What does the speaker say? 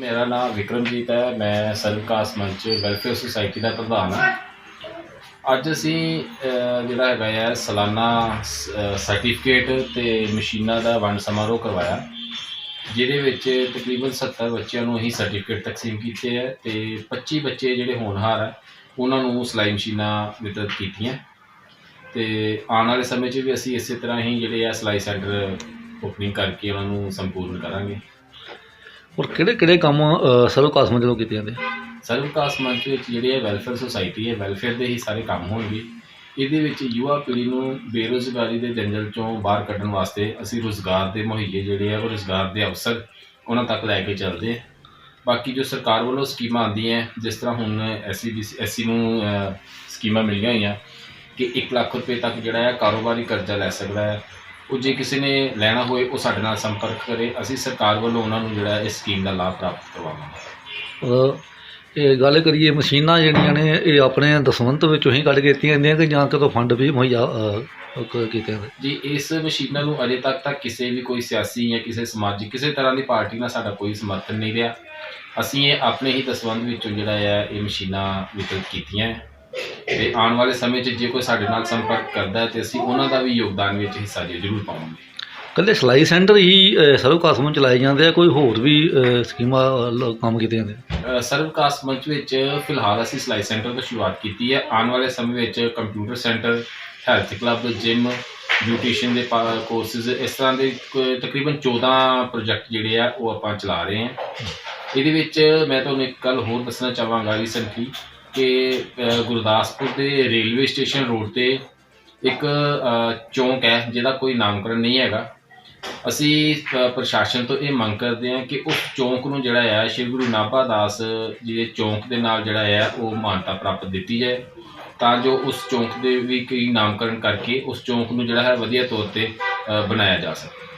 ਮੇਰਾ ਨਾਮ ਵਿਕਰਮਜੀਤ ਹੈ, ਮੈਂ ਸਰਵਕਾਸ ਮੰਚ ਵੈਲਫੇਅਰ ਸੁਸਾਇਟੀ ਦਾ ਪ੍ਰਧਾਨ ਹਾਂ। ਅੱਜ ਅਸੀਂ ਜਿਹੜਾ ਹੈਗਾ ਹੈ ਸਾਲਾਨਾ ਸਰਟੀਫਿਕੇਟ ਤੇ ਮਸ਼ੀਨਾਂ ਦਾ ਵੰਡ ਸਮਾਰੋਹ ਕਰਵਾਇਆ। ਜਿਹਦੇ ਵਿੱਚ ਤਕਰੀਬਨ 70 ਬੱਚਿਆਂ ਨੂੰ ਅਸੀਂ ਸਰਟੀਫਿਕੇਟ ਤਕਸੀਮ ਕੀਤੇ ਹੈ ਤੇ 25 ਬੱਚੇ ਜਿਹੜੇ ਹੋਣਹਾਰ ਹੈ ਉਹਨਾਂ ਨੂੰ ਸਿਲਾਈ ਮਸ਼ੀਨਾਂ ਵਿਤਰਿਤ ਕੀਤੀਆਂ। ਤੇ ਆਉਣ ਵਾਲੇ ਸਮੇਂ 'ਚ ਵੀ ਅਸੀਂ ਇਸੇ ਤਰ੍ਹਾਂ ਹੀ ਜਿਹੜੇ ਆ ਸਿਲਾਈ ਸੈਂਟਰ ਓਪਨਿੰਗ ਕਰਕੇ ਉਹਨਾਂ ਨੂੰ ਸੰਪੂਰਨ ਕਰਾਂਗੇ। ਔਰ ਕਿਹੜੇ ਕਿਹੜੇ ਕੰਮ ਸਰਵ ਸਰਵ ਮੰਚ ਵੱਲੋਂ ਕੀਤੇ ਜਾਂਦੇ? ਸਰਵ ਵਿਕਾਸ ਮੰਚ ਵਿੱਚ ਜਿਹੜੇ ਹੈ ਵੈਲਫੇਅਰ ਸੁਸਾਇਟੀ ਹੈ ਵੈਲਫੇਅਰ ਦੇ ਹੀ ਸਾਰੇ ਕੰਮ ਹੋਣਗੇ। ਇਹਦੇ ਵਿੱਚ ਯੁਵਾ ਪੀੜ੍ਹੀ ਨੂੰ ਬੇਰੁਜ਼ਗਾਰੀ ਦੇ ਜੰਜਲ ਚੋਂ ਬਾਹਰ ਕੱਢਣ ਵਾਸਤੇ ਅਸੀਂ ਰੁਜ਼ਗਾਰ ਦੇ ਮੁਹੱਈਏ ਜਿਹੜੇ ਆ ਉਹ ਰੁਜ਼ਗਾਰ ਦੇ ਅਵਸਰ ਉਹਨਾਂ ਤੱਕ ਲੈ ਕੇ ਚੱਲਦੇ ਹਾਂ। ਬਾਕੀ ਜੋ ਸਰਕਾਰ ਵੱਲੋਂ ਸਕੀਮਾਂ ਆਉਂਦੀਆਂ ਜਿਸ ਤਰ੍ਹਾਂ ਹੁਣ ਐਸਸੀ ਐਸਸੀ ਨੂੰ ਅਹ, ਸਕੀਮਾਂ ਮਿਲੀਆਂ ਹੋਈਆਂ ਕਿ 1 ਲੱਖ ਰੁਪਏ ਤੱਕ ਜਿਹੜਾ ਹੈ ਕਾਰੋਬਾਰੀ ਕਰਜ਼ਾ ਲੈ ਸਕਦਾ ਹੈ। ਉਹ ਜੇ ਕਿਸੇ ਨੇ ਲੈਣਾ ਹੋਏ ਉਹ ਸਾਡੇ ਨਾਲ ਸੰਪਰਕ ਕਰੇ। ਅਸੀਂ ਸਰਕਾਰ ਵੱਲੋਂ ਉਹਨਾਂ ਨੂੰ ਜਿਹੜਾ ਇਸ ਸਕੀਮ ਦਾ ਲਾਭ ਪ੍ਰਾਪਤ ਕਰਵਾਵਾਂਗੇ। ਇਹ ਗੱਲ ਕਰੀਏ ਮਸ਼ੀਨਾਂ ਜਿਹੜੀਆਂ ਨੇ ਇਹ ਆਪਣੇ ਦਸਵੰਤ ਵਿੱਚੋਂ ਹੀ ਕੱਢ ਕੇ ਦਿੱਤੀਆਂ ਜਾਂਦੀਆਂ ਕਿ ਜਾਂ ਕਿਤੋਂ ਫੰਡ ਵੀ ਮੁਹੱਈਆ ਕ- ਕੀਤੇ ਜਾਂਦੇ ਜੀ ਇਸ ਮਸ਼ੀਨਾਂ ਨੂੰ ਅਜੇ ਤੱਕ ਤਾਂ ਕਿਸੇ ਵੀ ਕੋਈ ਸਿਆਸੀ ਜਾਂ ਕਿਸੇ ਸਮਾਜਿਕ ਕਿਸੇ ਤਰ੍ਹਾਂ ਦੀ ਪਾਰਟੀ ਨਾਲ ਸਾਡਾ ਕੋਈ ਸਮਰਥਨ ਨਹੀਂ ਰਿਹਾ। ਅਸੀਂ ਇਹ ਆਪਣੇ ਹੀ ਦਸਵੰਧ ਵਿੱਚੋਂ ਜਿਹੜਾ ਹੈ ਇਹ ਮਸ਼ੀਨਾਂ ਵਿਤਰਿਤ ਕੀਤੀਆਂ। ਹੈ। ਤੇ ਆਉਣ ਵਾਲੇ ਸਮੇਂ 'ਚ ਜੇ ਕੋਈ ਸਾਡੇ ਨਾਲ ਸੰਪਰਕ ਕਰਦਾ ਹੈ ਤੇ ਅਸੀਂ ਉਹਨਾਂ ਦਾ ਵੀ ਯੋਗਦਾਨ ਵਿੱਚ ਹਿੱਸਾ ਜੇ ਜ਼ਰੂਰ ਪਾਵਾਂਗੇ। ਕੱਲੇ ਸਿਲਾਈ ਸੈਂਟਰ ਹੀ ਸਰਵ ਕਾਸਮਾਂ ਚਲਾਏ ਜਾਂਦੇ ਆ ਕੋਈ ਹੋਰ ਵੀ ਸਕੀਮਾਂ ਲ- ਕੰਮ ਕੀਤੇ ਜਾਂਦੇ ਆ? ਸਰਵ ਮੰਚ ਵਿੱਚ ਫਿਲਹਾਲ ਅਸੀਂ ਸਿਲਾਈ ਸੈਂਟਰ ਤੋਂ ਸ਼ੁਰੂਆਤ ਕੀਤੀ ਹੈ। ਆਉਣ ਵਾਲੇ ਸਮੇਂ ਵਿੱਚ computer centre health club gym beautician ਦੇ ਕੋਰਸਿਸ ਇਸ ਤਰ੍ਹਾਂ ਦੇ ਕ- ਤਕਰੀਬਨ 14 ਪ੍ਰੋਜੈਕਟ ਜਿਹੜੇ ਆ ਉਹ ਆਪਾਂ ਚਲਾ ਰਹੇ ਹਾਂ। ਇਹਦੇ ਵਿੱਚ ਮੈਂ ਤੁਹਾਨੂੰ ਇੱਕ ਗੱਲ ਹੋਰ ਦੱਸਣਾ ਚਾਹਾਂਗਾ ਰੀਸੈਂਟਲੀ ਕਿ ਗੁਰਦਾਸਪੁਰ ਦੇ ਰੇਲਵੇ ਸਟੇਸ਼ਨ ਰੋਡ ਤੇ ਇੱਕ ਚੌਂਕ ਹੈ, ਜਿਹਦਾ ਕੋਈ ਨਾਮਕਰਨ ਨਹੀਂ ਹੈਗਾ। ਅਸੀਂ ਪ੍ਰਸ਼ਾਸਨ ਤੋਂ ਇਹ ਮੰਗ ਕਰਦੇ ਹਾਂ ਕਿ ਉਸ ਚੌਂਕ ਨੂੰ ਜਿਹੜਾ ਹੈ ਸ਼੍ਰੀ ਗੁਰੂ ਨਾਭਾ ਦਾਸ ਜੀ ਦੇ ਚੌਂਕ ਦੇ ਨਾਲ ਜਿਹੜਾ ਹੈ ਉਹ ਮਾਨਤਾ ਪ੍ਰਾਪਤ ਦਿੱਤੀ ਜਾਏ। ਤਾਂ ਜੋ ਉਸ ਚੌਂਕ ਦੇ ਵੀ ਕੋਈ ਨਾਮਕਰਨ ਕਰਕੇ ਉਸ ਚੌਂਕ ਨੂੰ ਜਿਹੜਾ ਹੈ, ਵਧੀਆ ਤੌਰ ਤੇ ਬਣਾਇਆ ਜਾ ਸਕੇ।